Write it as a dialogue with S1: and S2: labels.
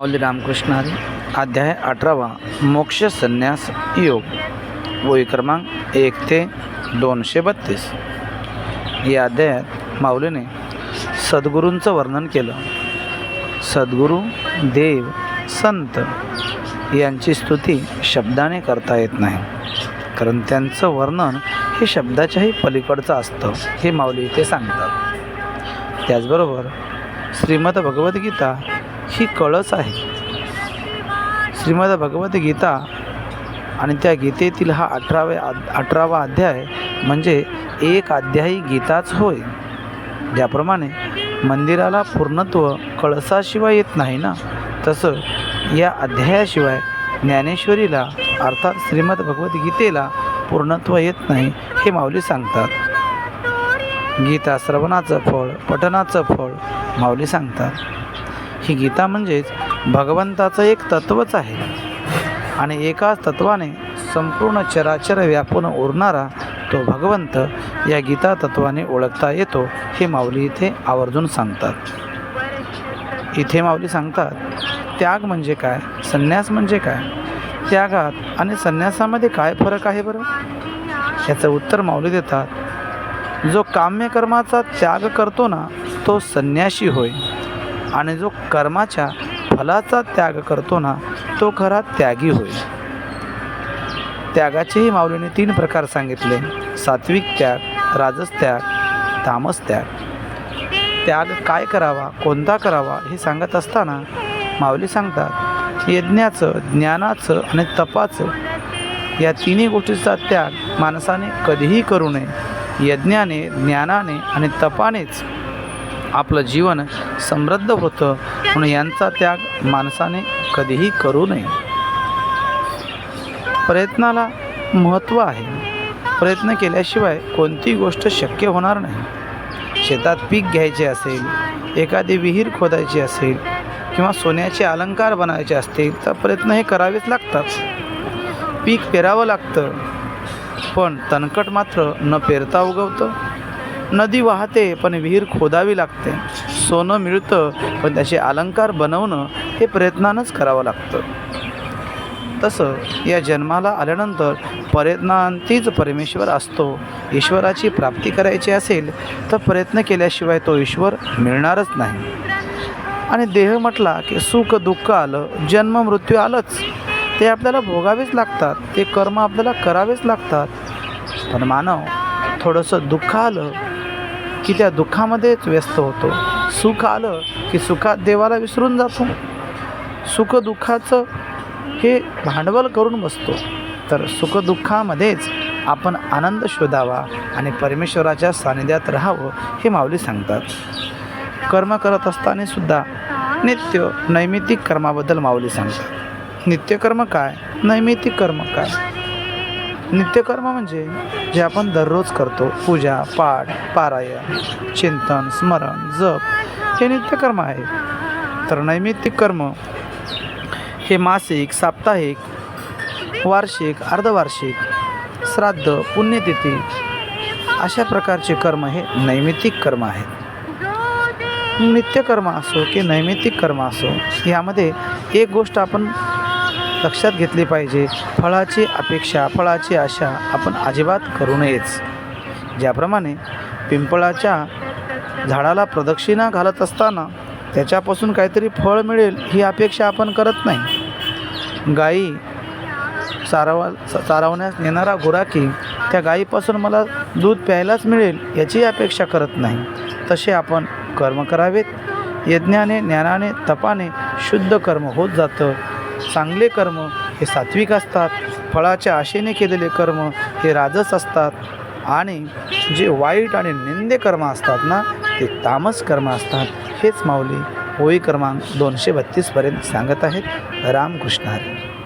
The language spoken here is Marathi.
S1: माऊली रामकृष्ण हरी अध्याय अठरावा मोक्ष संन्यास योग वही क्रमांक एक ते दोनशे बत्तीस. या अध्यायात माऊलीने सद्गुरूंचं वर्णन केलं. सद्गुरू देव संत यांची स्तुती शब्दाने करता येत नाही. कारण त्यांचं वर्णन हे शब्दाच्याही पलीकडचं असतं हे माऊली इथे सांगतात. त्याचबरोबर श्रीमद भगवद्गीता ही कळस आहे. श्रीमद भगवद्गीता आणि त्या गीतेतील हा अठरावे अठरावा अध्याय म्हणजे एक अध्यायी गीताच होय. ज्याप्रमाणे मंदिराला पूर्णत्व कळसाशिवाय येत नाही ना? तसं या अध्यायाशिवाय ज्ञानेश्वरीला अर्थात श्रीमद भगवद्गीतेला पूर्णत्व येत नाही हे माऊली सांगतात. गीता श्रवणाचं फळ पठनाचं फळ माऊली सांगतात. की गीता म्हणजेच भगवंताचं एक तत्वच आहे. आणि एकाच तत्वाने संपूर्ण चराचर व्यापून उरणारा तो भगवंत या गीता तत्वाने ओळखता येतो हे माऊली इथे आवर्जून सांगतात. इथे माऊली सांगतात त्याग म्हणजे काय? संन्यास म्हणजे काय? त्यागात आणि संन्यासामध्ये काय फरक आहे बरं? याचं उत्तर माऊली देतात जो काम्यकर्माचा त्याग करतो ना तो संन्याशी होय. आणि जो कर्माच्या फलाचा त्याग करतो ना तो खरा त्यागी होईल त्यागाचेही माऊलीने तीन प्रकार सांगितले. सात्विक त्याग राजस त्याग तामस त्याग. त्याग काय करावा कोणता करावा हे सांगत असताना माऊली सांगतात यज्ञाचं ज्ञानाचं आणि तपाचं या तिन्ही गोष्टीचा त्याग माणसाने कधीही करू नये. यज्ञाने ज्ञानाने आणि तपानेच आपलं जीवन समृद्ध होतं. म्हणून यांचा त्याग माणसाने कधीही करू नये. प्रयत्नाला महत्त्व आहे. प्रयत्न केल्याशिवाय कोणती गोष्ट शक्य होणार नाही. शेतात पीक घ्यायचे असेल एखादी विहीर खोदायची असेल किंवा सोन्याचे अलंकार बनायचे असतील तर प्रयत्न हे करावेच लागतात. पीक पेरावं लागतं. पण तणकट मात्र न पेरता उगवतं. नदी वाहते पण विहीर खोदावी लागते. सोनं मिळतं पण त्याचे अलंकार बनवणं हे प्रयत्नानंच करावं लागतं. तसं या जन्माला आल्यानंतर प्रयत्नांतीच परमेश्वर असतो. ईश्वराची प्राप्ती करायची असेल तर प्रयत्न केल्याशिवाय तो ईश्वर मिळणारच नाही. आणि देह म्हटला की सुख दुःख आलं जन्म मृत्यू आलंच. ते आपल्याला भोगावेच लागतात ते कर्म आपल्याला करावेच लागतात. पण मानव थोडंसं दुःख आलं की त्या दुःखामध्येच व्यस्त होतो. सुख आलं की सुखात देवाला विसरून जातो. सुख दुःखाचं हे भांडवल करून बसतो. तर सुखदुःखामध्येच आपण आनंद शोधावा आणि परमेश्वराच्या सानिध्यात राहावं हे माऊली सांगतात. कर्म करत असताना सुद्धा नित्य नैमित्तिक कर्माबद्दल माऊली सांगतात. नित्यकर्म काय? नैमित्तिक कर्म काय? नित्यकर्म म्हणजे जे आपण दररोज करतो पूजा पाठ पारायण चिंतन स्मरण जप हे नित्यकर्म आहे. तर नैमित्तिक कर्म हे मासिक साप्ताहिक वार्षिक अर्धवार्षिक श्राद्ध पुण्यतिथी अशा प्रकारचे कर्म हे नैमित्तिक कर्म आहेत नित्यकर्म असो की नैमित्तिक कर्म असो यामध्ये एक गोष्ट आपण लक्षात घेतली पाहिजे. फळाची अपेक्षा फळाची आशा आपण अजिबात करू नयेच. ज्याप्रमाणे पिंपळाच्या झाडाला प्रदक्षिणा घालत असताना त्याच्यापासून काहीतरी फळ मिळेल ही अपेक्षा आपण करत नाही. गाई चारवा चारवण्यास नेणारा गुराखी त्या गाईपासून मला दूध प्यायलाच मिळेल याची अपेक्षा करत नाही. तसे आपण कर्म करावेत. यज्ञाने ज्ञानाने तपाने शुद्ध कर्म होत जातं. चांगले कर्म हे सात्विक असतात. फळाच्या आशेने केलेले कर्म हे राजस असतात. आणि जे वाईट आणि निंदे कर्म असतात ना ते तामस कर्म असतात. हेच माऊली होळी क्रमांक दोनशे बत्तीसपर्यंत सांगत आहेत. रामकृष्ण हरी.